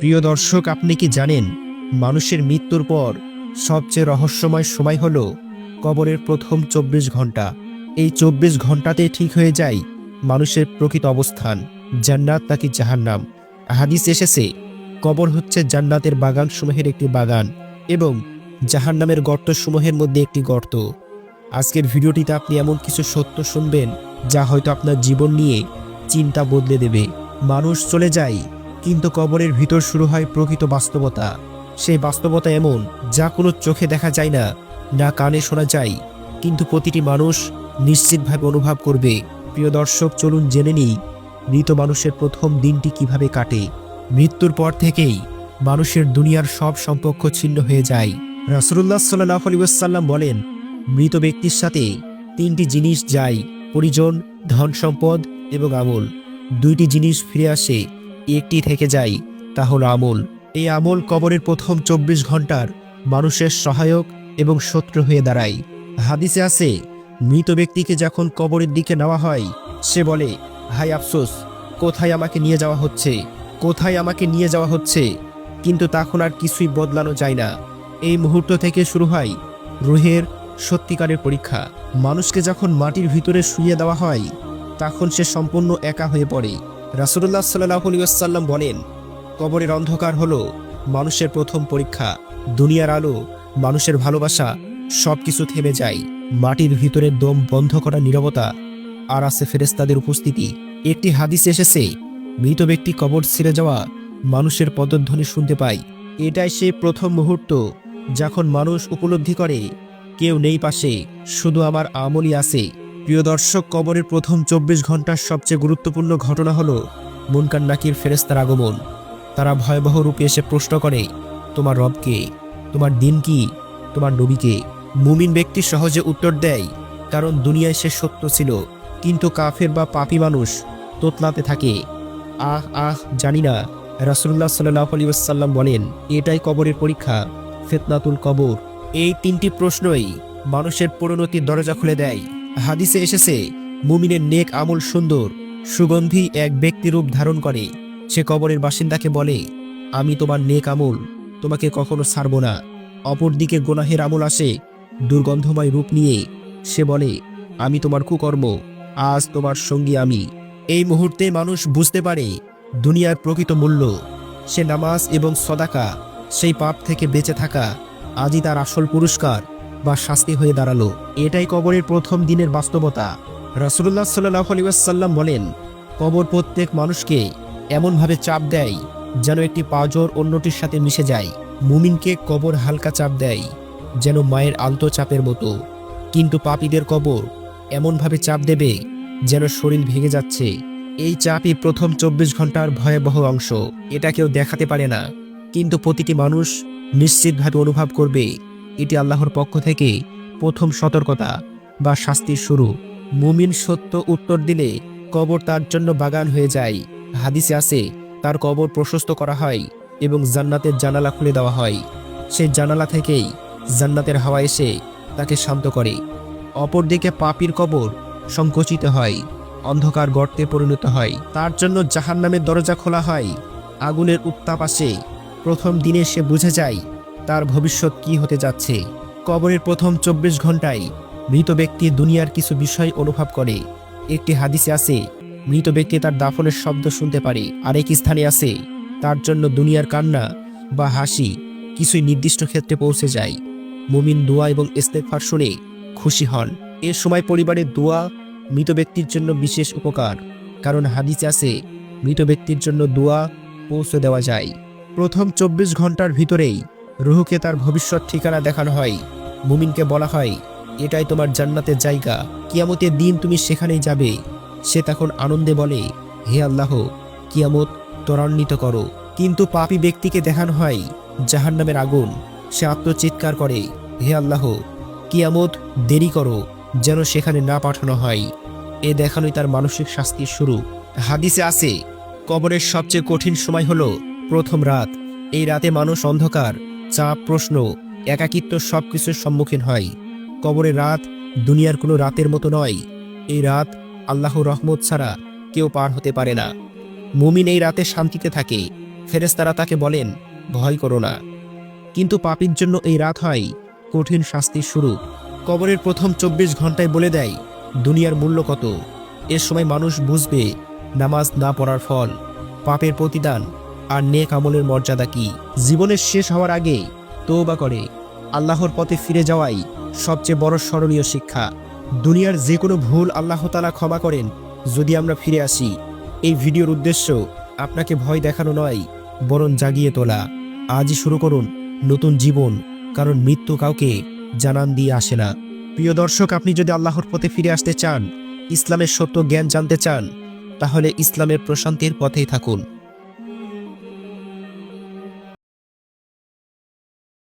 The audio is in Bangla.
প্রিয় দর্শক, আপনি কি জানেন, মানুষের মৃত্যুর পর সবচেয়ে রহস্যময় সময় হল কবরের প্রথম চব্বিশ ঘণ্টা। এই চব্বিশ ঘন্টাতে ঠিক হয়ে যায় মানুষের প্রকৃত অবস্থান, জান্নাত নাকি জাহান্নাম। হাদিস এসেছে, কবর হচ্ছে জান্নাতের বাগানসমূহের একটি বাগান এবং জাহান্নামের গর্তসমূহের মধ্যে একটি গর্ত। আজকের ভিডিওটিতে আপনি এমন কিছু সত্য শুনবেন, যা হয়তো আপনার জীবন নিয়ে চিন্তা বদলে দেবে। মানুষ চলে যায় কিন্তু কবরের ভিতর শুরু হয় প্রকৃত বাস্তবতা। সেই বাস্তবতা এমন যা কোনো চোখে দেখা যায় না না কানে শোনা যায়। কিন্তু প্রতিটি মানুষ নিশ্চিতভাবে অনুভব করবে, প্রিয় দর্শক, চলুন জেনে নিই, মৃত মানুষের প্রথম দিনটি কীভাবে কাটে? মৃত্যুর পর থেকেই মানুষের দুনিয়ার সব সম্পর্ক ছিন্ন হয়ে যায়। রাসুল্লাহ সাল্লাহ আলিউসাল্লাম বলেন, মৃত ব্যক্তির সাথে তিনটি জিনিস যায়, পরিজন ধন সম্পদ এবং আমল। দুইটি জিনিস ফিরে আসে একটি থেকে যায় তা হলো আমল। এই আমল কবরের প্রথম চব্বিশ ঘণ্টার মানুষের সহায়ক এবং শত্রু হয়ে দাঁড়ায়। হাদিসে আছে, মৃত ব্যক্তিকে যখন কবরের দিকে নেওয়া হয়, সে বলে, হাই আফসোস, কোথায় আমাকে নিয়ে যাওয়া হচ্ছে? কোথায় আমাকে নিয়ে যাওয়া হচ্ছে? কিন্তু তখন আর কিছুই বদলানো যায় না। এই মুহূর্ত থেকে শুরু হয় রুহের সত্যিকারের পরীক্ষা। মানুষকে যখন মাটির ভিতরে শুয়ে দেওয়া হয়, তখন সে সম্পূর্ণ একা হয়ে পড়ে। রাসুল্লাহ সাল্লাহ আলিয়াল্লাম বলেন, কবরের অন্ধকার হল মানুষের প্রথম পরীক্ষা। দুনিয়ার আলো, মানুষের ভালোবাসা সব কিছু থেমে যায়। মাটির ভিতরের দম বন্ধ করা নীরবতা। আর আছে ফেরেস্তাদের উপস্থিতি। একটি হাদিস এসেছে, মৃত ব্যক্তি কবর ছেড়ে যাওয়া মানুষের পদধ্বনি শুনতে পায়। এটাই সে প্রথম মুহূর্ত যখন মানুষ উপলব্ধি করে, কেউ নেই পাশে, শুধু আমার আমলই আছে। প্রিয় দর্শক, কবরের প্রথম চব্বিশ ঘণ্টার সবচেয়ে গুরুত্বপূর্ণ ঘটনা হলো মুনকান নাকির ফেরেস্তার আগমন। তারা ভয়াবহ রূপে এসে প্রশ্ন করে, তোমার রবকে তোমার দিন কি? তোমার নবীকে মুমিন ব্যক্তি সহজে উত্তর দেয়, কারণ দুনিয়ায় সে সত্য ছিল, কিন্তু কাফের বা পাপি মানুষ তোতলাতে থাকে। আহ আহ, জানি না। রাসুল্লাহ সাল্লাহ আলী ওয়াসাল্লাম বলেন, এটাই কবরের পরীক্ষা, ফেতনাতুল কবর। এই তিনটি প্রশ্নই মানুষের পরিণতির দরজা খুলে দেয়। হাদিসে এসেছে, মুমিনের নেক আমল সুন্দর, সুগন্ধি এক ব্যক্তি রূপ ধারণ করে। সে কবরের বাসিন্দাকে বলে, আমি তোমার নেক আমল, তোমাকে কখনো ছাড়ব না। অপরদিকে গোনাহের আমল আসে, দুর্গন্ধময় রূপ নিয়ে। সে বলে, আমি তোমার কুকর্ম, আজ তোমার সঙ্গী আমি। এই মুহূর্তে মানুষ বুঝতে পারে, দুনিয়ার প্রকৃত মূল্য। সে নামাজ এবং সদাকা, সেই পাপ থেকে বেঁচে থাকা, আজই তার আসল পুরস্কার। বা শাস্তি হয়ে দাঁড়াল। এটাই কবরের প্রথম দিনের বাস্তবতা। রসুল্লাহ সাল্লাহ বলেন, কবর প্রত্যেক মানুষকে এমনভাবে চাপ দেয় যেন একটি পাজর অন্যটির সাথে মিশে যায়। মুমিনকে কবর হালকা চাপ দেয়, যেন মায়ের আলতো চাপের মতো। কিন্তু পাপীদের কবর এমনভাবে চাপ দেবে যেন শরীর ভেঙে যাচ্ছে। এই চাপই প্রথম চব্বিশ ঘণ্টার ভয়াবহ অংশ। এটা কেউ দেখাতে পারে না। কিন্তু প্রতিটি মানুষ নিশ্চিতভাবে অনুভব করবে এটি আল্লাহর পক্ষ থেকে প্রথম সতর্কতা বা শাস্তির শুরু। মুমিন সত্য উত্তর দিলে কবর তার জন্য বাগান হয়ে যায়। হাদিসে আছে, তার কবর প্রশস্ত করা হয় এবং জান্নাতের জানালা খুলে দেওয়া হয়। সেই জানালা থেকেই জান্নাতের হাওয়া এসে তাকে শান্ত করে। অপরদিকে পাপির কবর সংকুচিত হয়, অন্ধকার গর্তে পরিণত হয়। তার জন্য জাহান্নামের দরজা খোলা হয়, আগুনের উত্তাপ আসে। প্রথম দিনে সে বুঝে যায় তার ভবিষ্যৎ কি হতে যাচ্ছে? কবরের প্রথম চব্বিশ ঘন্টায় মৃত ব্যক্তি দুনিয়ার কিছু বিষয় অনুভব করে। একটি হাদিসে আছে, মৃত ব্যক্তি তার দাফনের শব্দ শুনতে পারে। আরেক স্থানে আছে, তার জন্য দুনিয়ার কান্না বা হাসি কিছুই নির্দিষ্ট ক্ষেত্রে পৌঁছে যায়। মুমিন দোয়া এবং ইস্তেকফার শুনে খুশি হন। এ সময় পরিবারের দোয়া মৃত ব্যক্তির জন্য বিশেষ উপকার। কারণ হাদিসে আছে, মৃত ব্যক্তির জন্য দোয়া পৌঁছে দেওয়া যায়। প্রথম চব্বিশ ঘণ্টার ভিতরেই রুহুকে তার ভবিষ্যৎ ঠিকানা দেখানো হয়। মুমিনকে বলা হয়, এটাই তোমার জান্নাতের জায়গা। কিয়ামতের দিন তুমি সেখানেই যাবে। সে তখন আনন্দে বলে, হে আল্লাহ, কিয়ামত ত্বরান্বিত করো। কিন্তু পাপি ব্যক্তিকে দেখানো হয় জাহান্নামের আগুন। সে আত্মচিৎকার করে, হে আল্লাহ, কিয়ামত দেরি করো, যেন সেখানে না পাঠানো হয়। এ দেখানোই তার মানসিক শাস্তির শুরু। হাদিসে আছে, কবরের সবচেয়ে কঠিন সময় হলো প্রথম রাত। এই রাতে মানুষ অন্ধকার চাপ প্রশ্ন, একাকিত্ব সব কিছুর সম্মুখীন হয়। কবরের রাত দুনিয়ার কোনো রাতের মতো নয়। এই রাত আল্লাহ রহমত ছাড়া কেউ পার হতে পারে না। মুমিন এই রাতে শান্তিতে থাকে। ফেরেস্তারা তাকে বলেন, ভয় করো না। কিন্তু পাপীর জন্য এই রাত হয় কঠিন শাস্তির শুরু। কবরের প্রথম চব্বিশ ঘন্টায় বলে দেয়, দুনিয়ার মূল্য কত? এ সময় মানুষ বুঝবে, নামাজ না পড়ার ফল, পাপের প্রতিদান আর নেক আমলের মর্যাদা কি? জীবনের শেষ হওয়ার আগে তৌবা করে। আল্লাহর পথে ফিরে যাওয়াই সবচেয়ে বড় স্মরণীয় শিক্ষা। দুনিয়ার যে কোনো ভুল আল্লাহ তালা ক্ষমা করেন যদি আমরা ফিরে আসি। এই ভিডিওর উদ্দেশ্য আপনাকে ভয় দেখানো নয়, বরং জাগিয়ে তোলা। আজই শুরু করুন নতুন জীবন, কারণ মৃত্যু কাউকে জানান দিয়ে আসে না। প্রিয় দর্শক, আপনি যদি আল্লাহর পথে ফিরে আসতে চান, ইসলামের সত্য জ্ঞান জানতে চান, তাহলে ইসলামের প্রশান্তির পথেই থাকুন।